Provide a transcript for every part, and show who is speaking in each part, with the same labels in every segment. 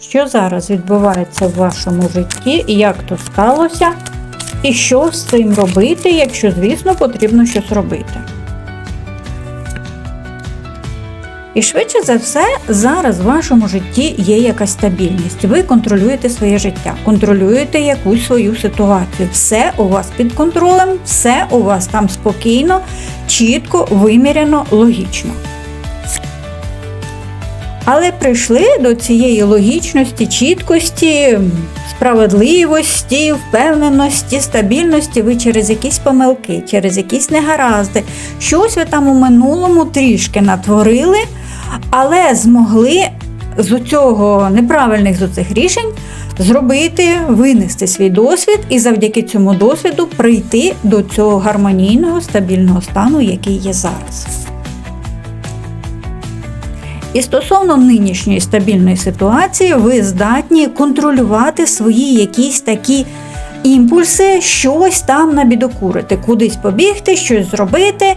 Speaker 1: що зараз відбувається в вашому житті як то сталося, і що з цим робити, якщо, звісно, потрібно щось робити. І швидше за все, зараз в вашому житті є якась стабільність. Ви контролюєте своє життя, контролюєте якусь свою ситуацію. Все у вас під контролем, все у вас там спокійно, чітко, виміряно, логічно. Але прийшли до цієї логічності, чіткості, справедливості, впевненості, стабільності ви через якісь помилки, через якісь негаразди. Щось ви там у минулому трішки натворили, але змогли з цього неправильних з оцих рішень зробити, винести свій досвід і завдяки цьому досвіду прийти до цього гармонійного, стабільного стану, який є зараз. І стосовно нинішньої стабільної ситуації, ви здатні контролювати свої якісь такі імпульси, щось там набідокурити, кудись побігти, щось зробити.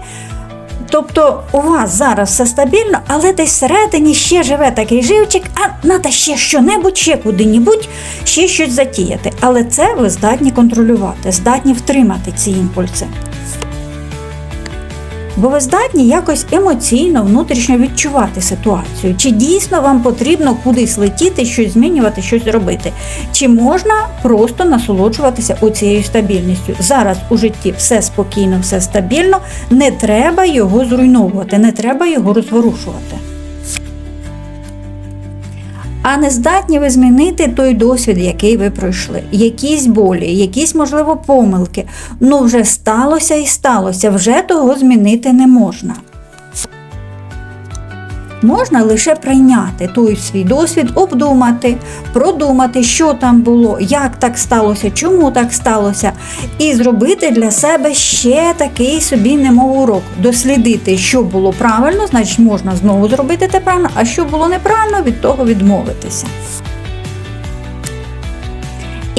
Speaker 1: Тобто у вас зараз все стабільно, але десь всередині ще живе такий живчик, а треба ще що-небудь, ще куди-небудь, ще щось затіяти. Але це ви здатні контролювати, здатні втримати ці імпульси. Бо ви здатні якось емоційно, внутрішньо відчувати ситуацію. Чи дійсно вам потрібно кудись летіти, щось змінювати, щось робити? Чи можна просто насолоджуватися оцією стабільністю? Зараз у житті все спокійно, все стабільно, не треба його зруйновувати, не треба його розворушувати. А не здатні ви змінити той досвід, який ви пройшли, якісь болі, якісь, можливо, помилки. Ну, вже сталося і сталося, вже того змінити не можна. Можна лише прийняти той свій досвід, обдумати, продумати, що там було, як так сталося, чому так сталося, і зробити для себе ще такий собі немов урок. Дослідити, що було правильно, значить можна знову зробити те правильно, а що було неправильно, від того відмовитися.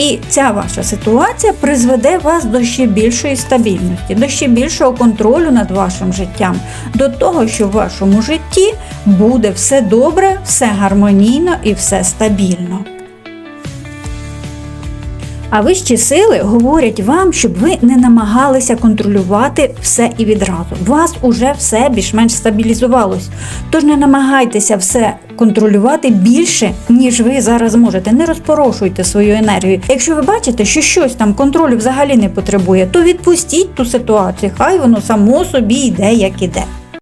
Speaker 1: І ця ваша ситуація призведе вас до ще більшої стабільності, до ще більшого контролю над вашим життям, до того, що в вашому житті буде все добре, все гармонійно і все стабільно. А вищі сили говорять вам, щоб ви не намагалися контролювати все і відразу. У вас уже все більш-менш стабілізувалось. Тож не намагайтеся все контролювати більше, ніж ви зараз можете. Не розпорошуйте свою енергію. Якщо ви бачите, що щось там контролю взагалі не потребує, то відпустіть ту ситуацію. Хай воно само собі йде, як іде.